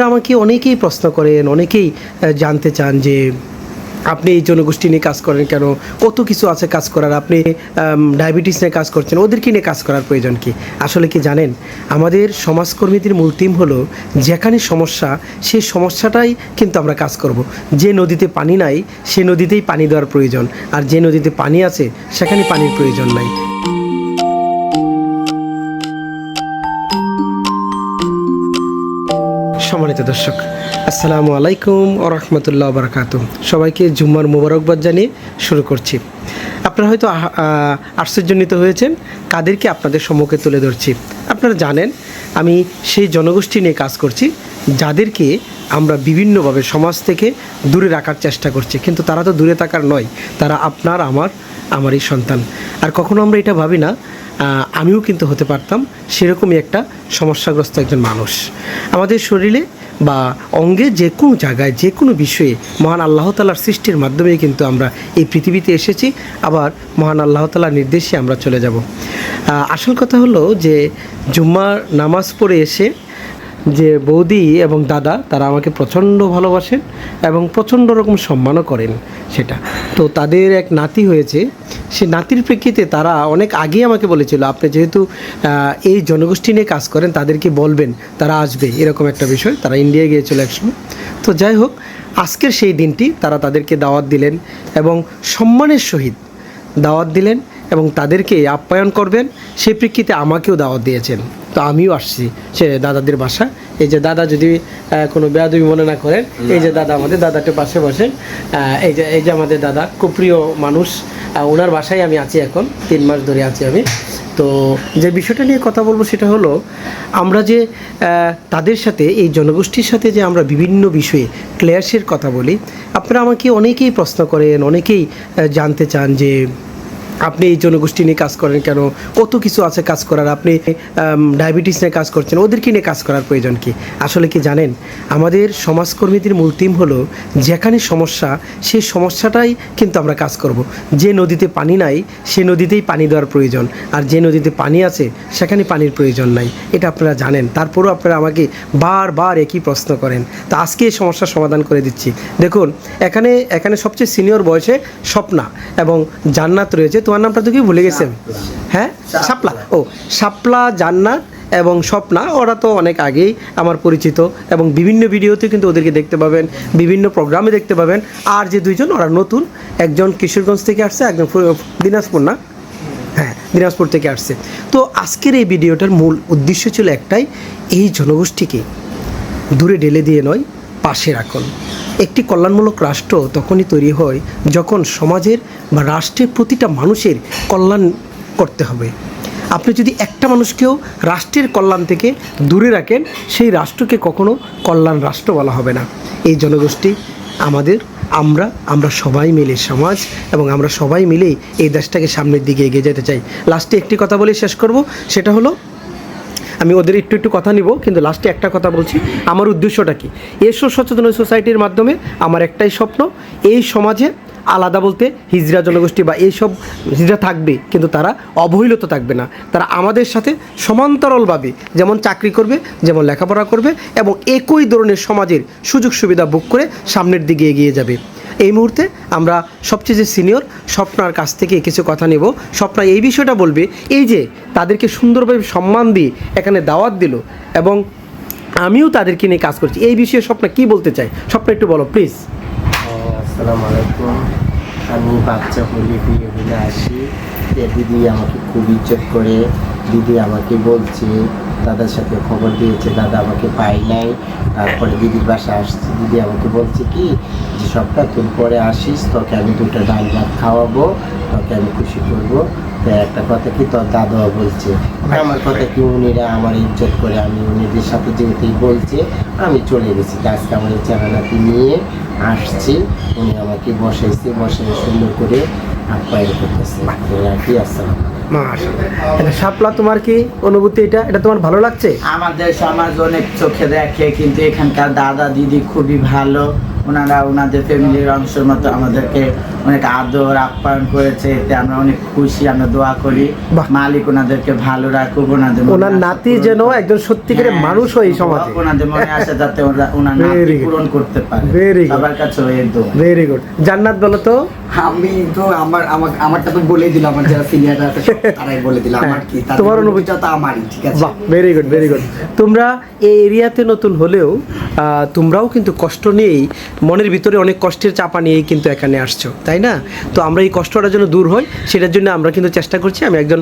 আপনারা আমাকে অনেকেই প্রশ্ন করেন, অনেকেই জানতে চান যে আপনি এই জনগোষ্ঠী নিয়ে কাজ করেন কেন? কত কিছু আছে কাজ করার? আপনি ডায়াবেটিস নিয়ে কাজ করছেন, ওদেরকে নিয়ে কাজ করার প্রয়োজন কি? আসলে কি জানেন? আমাদের সমাজকর্মীদের মূল টিম হলো যেখানে সমস্যা সেই সমস্যাটাই কিন্তু আমরা কাজ করব। যে নদীতে পানি নাই, সে নদীতেই পানি দেওয়ার প্রয়োজন। আর যে নদীতে পানি আছে, সেখানে পানির প্রয়োজন নাই। সম্মানিত দর্শক, আসসালামু আলাইকুম ও রহমতুল্লাহ বারকাত সবাইকে জুম্মার মুবারকবাদ জানিয়ে শুরু করছি। আপনারা হয়তো আশ্চর্যজনিত হয়েছেন কাদেরকে আপনাদের সম্মুখে তুলে ধরছি। আপনারা জানেন, আমি সেই জনগোষ্ঠী নিয়ে কাজ করছি, যাদেরকে আমরা বিভিন্নভাবে সমাজ থেকে দূরে রাখার চেষ্টা করছি। কিন্তু তারা তো দূরে থাকার নয়, তারা আপনার, আমার, আমারই সন্তান। আর কখনো আমরা এটা ভাবি না আমিও কিন্তু হতে পারতাম, সেরকমই একটা সমস্যাগ্রস্ত একজন মানুষ। আমাদের শরীরে বা অঙ্গে যে কোনো জায়গায়, যে কোনো বিষয়ে মহান আল্লাহ তালার সৃষ্টির মাধ্যমেই কিন্তু আমরা এই পৃথিবীতে এসেছি, আবার মহান আল্লাহ তালার নির্দেশে আমরা চলে যাব। আসল কথা হলো যে জুম্মার নামাজ পড়ে এসে যে বৌদি এবং দাদা, তারা আমাকে প্রচণ্ড ভালোবাসেন এবং প্রচণ্ড রকম সম্মানও করেন সেটা। তো তাদের এক নাতি হয়েছে সে নাতির প্রেক্ষিতে তারা অনেক আগেই আমাকে বলেছিল, আপনি যেহেতু এই জনগোষ্ঠী নিয়ে কাজ করেন, তাদেরকে বলবেন, তারা আসবে। এরকম একটা বিষয়, তারা ইন্ডিয়ায় গিয়েছিল একসময়। তো যাই হোক, আজকের সেই দিনটি তারা তাদেরকে দাওয়াত দিলেন এবং সম্মানের সহিত দাওয়াত দিলেন এবং তাদেরকে আপ্যায়ন করবেন। সেই প্রেক্ষিতে আমাকেও দাওয়াত দিয়েছেন। তো আমিও আসছি সে দাদাদের বাসা। এই যে দাদা যদি কোনো বেয়াদবি মনে না করেন, এই যে দাদা আমাদের, দাদাটা পাশে বসেন এই যে এই যে আমাদের দাদা, খুব প্রিয় মানুষ ওনার বাসায় আমি আছি এখন, তিন মাস ধরে আছি আমি। তো যে বিষয়টা নিয়ে কথা বলব সেটা হলো, আমরা যে তাদের সাথে, এই জনগোষ্ঠীর সাথে যে আমরা বিভিন্ন বিষয়ে ক্লেয়ার্সের কথা বলি, আপনারা আমাকে অনেকেই প্রশ্ন করেন, অনেকেই জানতে চান যে আপনি এই জনগোষ্ঠী নিয়ে কাজ করেন কেন? কত কিছু আছে কাজ করার? আপনি ডায়াবেটিস নিয়ে কাজ করছেন, ওদেরকে নিয়ে কাজ করার প্রয়োজন কি? আসলে কি জানেন? আমাদের সমাজকর্মীদের মূল টিম হলো, যেখানে সমস্যা, সেই সমস্যাটাই কিন্তু আমরা কাজ করব। যে নদীতে পানি নাই, সে নদীতেই পানি দেওয়ার প্রয়োজন। আর যে নদীতে পানি আছে, সেখানে পানির প্রয়োজন নাই। এটা আপনারা জানেন। তারপরেও আপনারা আমাকে বারবার একই প্রশ্ন করেন। তা আজকে এই সমস্যার সমাধান করে দিচ্ছি। দেখুন, এখানে এখানে সবচেয়ে সিনিয়র বয়সে স্বপ্না এবং জান্নাত রয়েছে। তোমার নামটা তো কি ভুলে গেছেন হ্যাঁ? শাপলা। ও, শাপলা, জান্নাত এবং স্বপ্না, ওরা তো অনেক আগেই আমার পরিচিত এবং বিভিন্ন ভিডিওতে কিন্তু ওদেরকে দেখতে পাবেন, বিভিন্ন প্রোগ্রামে দেখতে পাবেন। আর যে দুইজন, ওরা নতুন। একজন কিশোরগঞ্জ থেকে আসছে, একজন দিনাজপুর না? হ্যাঁ দিনাজপুর থেকে আসছে। তো আজকের এই ভিডিওটার মূল উদ্দেশ্য ছিল একটাই, এই জনগোষ্ঠীকে দূরে ঢেলে দিয়ে নয় পাশে রাখুন। একটি কল্যাণমূলক রাষ্ট্র তখনই তৈরি হয় যখন সমাজের বা রাষ্ট্রের প্রতিটা মানুষের কল্যাণ করতে হবে। আপনি যদি একটা মানুষকেও রাষ্ট্রের কল্যাণ থেকে দূরে রাখেন, সেই রাষ্ট্রকে কখনো কল্যাণ রাষ্ট্র বলা হবে না। এই জনগোষ্ঠী আমাদের, আমরা আমরা সবাই মিলে সমাজ এবং আমরা সবাই মিলেই এই দেশটাকে সামনের দিকে এগিয়ে যেতে চাই। লাস্টে একটি কথা বলে শেষ করব, সেটা হলো আমি ওদের একটু একটু কথা নিব, কিন্তু লাস্টে একটা কথা বলছি। আমার উদ্দেশ্যটা কি? এসো সচেতন সোসাইটির মাধ্যমে আমার একটাই স্বপ্ন, এই সমাজে আলাদা বলতে হিজরা, জনগোষ্ঠী বা এইসব হিজড়া থাকবে, কিন্তু তারা অবহেলিত থাকবে না। তারা আমাদের সাথে সমান্তরালভাবে যেমন চাকরি করবে, যেমন লেখাপড়া করবে এবং একই ধরনের সমাজের সুযোগ সুবিধা বুক করে সামনের দিকে এগিয়ে যাবে। এই মুহূর্তে আমরা সবচেয়ে যে সিনিয়র, স্বপ্নার কাছ থেকে কিছু কথা নেব। স্বপ্না এই বিষয়টা বলবে, এই যে তাদেরকে সুন্দরভাবে সম্মান দিয়ে এখানে দাওয়াত দিল এবং আমিও তাদেরকে নিয়ে কাজ করছি। এই বিষয়ে স্বপ্না কি বলতে চাই স্বপ্না একটু বলো প্লিজ আসসালামু আলাইকুম। আমি বাচ্চা হলে বিয়ে হলে আসি। যে দিদি আমাকে খুব ইজ্জত করে। দিদি আমাকে বলছে, দাদার সাথে খবর দিয়েছে, দাদা আমাকে পাই নাই। তারপরে দিদির বাসা আসছে। দিদি আমাকে বলছে কি, যে সপ্তাহ তুই পরে আসিস, তোকে আমি দুটো ডাল ভাত খাওয়াবো, তোকে আমি খুশি করব। একটা কথা কি তোর দাদাও বলছে আমার কথা কি উনিরা আমার ইজ্জত করে আমি উনিদের সাথে যেহেতুই বলছে আমি চলে গেছি। আজকে আমার এই চারানাতি নিয়ে আসছি উনি আমাকে বসাইছে বসে সুন্দর করে আপ্যায়ন করতেছে। রাখি আসসালাম এটা শাপলা তোমার কি অনুভূতি এটা? এটা তোমার ভালো লাগছে? আমাদের সমাজ অনেক চোখে দেখে কিন্তু এখানকার দাদা দিদি খুবই ভালো। ওনারা ওনাদের ফ্যামিলির অংশের মতো আমাদেরকে অনেক আদর আপ্যায়ন করেছে। এতে আমরা অনেক খুশি আমরা দোয়া করি। মালিক ওনাদেরকে ভালো রাখুক ওনাদের ওনার নাতি যেন একজন সত্যিকারের হ্যাঁ, মানুষ হয় এই সমাজে। ওনাদের মনে আসে যাতে ওরা ওনার নাতি পূরণ করতে পারে। Very good. সবার কাছে ওই দোয়া। ভেরি গুড জান্নাত বলো তো? আমি তো আমার আমার আমারটা তো বলে দিলাম আমার যারা সিনিয়র আছে তারাই বলে দিলাম আমার কি? তোমার অনুভূতিটা তো আমারই ঠিক আছে? বাহ ভেরি গুড ভেরি গুড তোমরা এই এরিয়াতে নতুন হলেও আহ, তোমরাও কিন্তু কষ্ট নিয়েই মনের ভিতরে অনেক কষ্টের চাপা নিয়েই কিন্তু এখানে আসছো তাই না? তো আমরা এই কষ্টটা যেন দূর হয় সেটার জন্য আমরা কিন্তু চেষ্টা করছি আমি একজন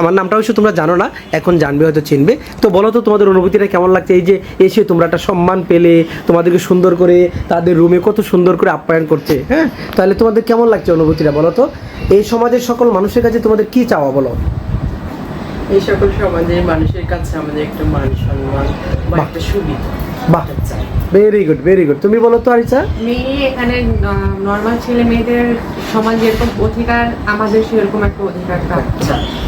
আমার নামটা অবশ্য তোমরা জানো না এখন জানবে হয়তো চিনবে। তো বলো তো তোমাদের অনুভূতিটা কেমন লাগছে? এই যে এসে তোমরা একটা সম্মান পেলে তোমাদেরকে সুন্দর করে তাদের রুমে কত সুন্দর করে আপ্যায়ন করছে হ্যাঁ? তাহলে তোমাদের কেমন লাগছে অনুভূতিটা বলো তো? এই সমাজের সকল মানুষের কাছে তোমাদের কি চাওয়া বলো? এই সকল সমাজের মানুষের কাছে আমাদের একটা মান সম্মান বা একটা সুবিধা বাহ। ভেরি গুড ভেরি গুড তুমি বলো তো আরিসা মেয়ে এখানে নর্মাল ছেলে মেয়েদের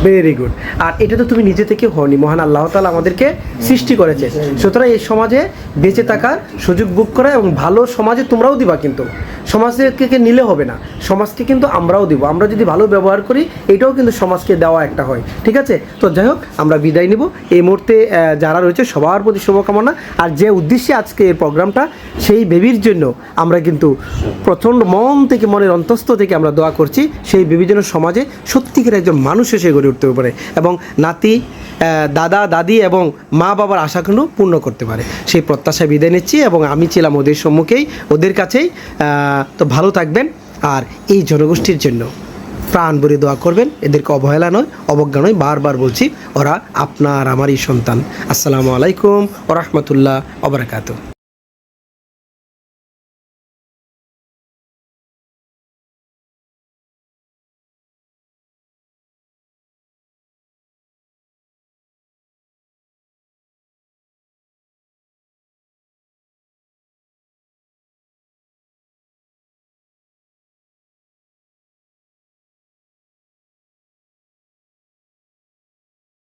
ভেরি গুড আর এটা তো তুমি নিজে থেকে হওনি, মহান আল্লাহ তালা আমাদেরকে সৃষ্টি করেছে। সুতরাং এই সমাজে বেঁচে থাকার সুযোগ বুক করা এবং ভালো সমাজে তোমরাও দিবা কিন্তু। সমাজকে নিলে হবে না, সমাজকে কিন্তু আমরাও দিব। আমরা যদি ভালো ব্যবহার করি, এটাও কিন্তু সমাজকে দেওয়া একটা হয়। ঠিক আছে? তো যাই হোক, আমরা বিদায় নিব। এই মুহূর্তে যারা রয়েছে, সবার প্রতি শুভকামনা। আর যে উদ্দেশ্যে আজকে এই প্রোগ্রামটা, সেই বেবির জন্য আমরা কিন্তু প্রচণ্ড মন থেকে, মনের অন্তস্থ থেকে আমরা দোয়া করছি, সেই বেবির সমাজে সত্যিকার একজন মানুষ এসে গড়ে উঠতে পারে এবং নাতি দাদা, দাদি এবং মা বাবার আশাগুলো পূর্ণ করতে পারে। সেই প্রত্যাশা বিদায় নিচ্ছি এবং আমি ছিলাম ওদের সম্মুখেই, ওদের কাছেই। তো ভালো থাকবেন আর এই জনগোষ্ঠীর জন্য প্রাণ ভরে দোয়া করবেন। এদেরকে অবহেলা নয়, অবজ্ঞা নয়, বারবার বলছি, ওরা আপনার আমারই সন্তান। আসসালামু আলাইকুম ওরহমতুল্লাহ ওবরাকাতু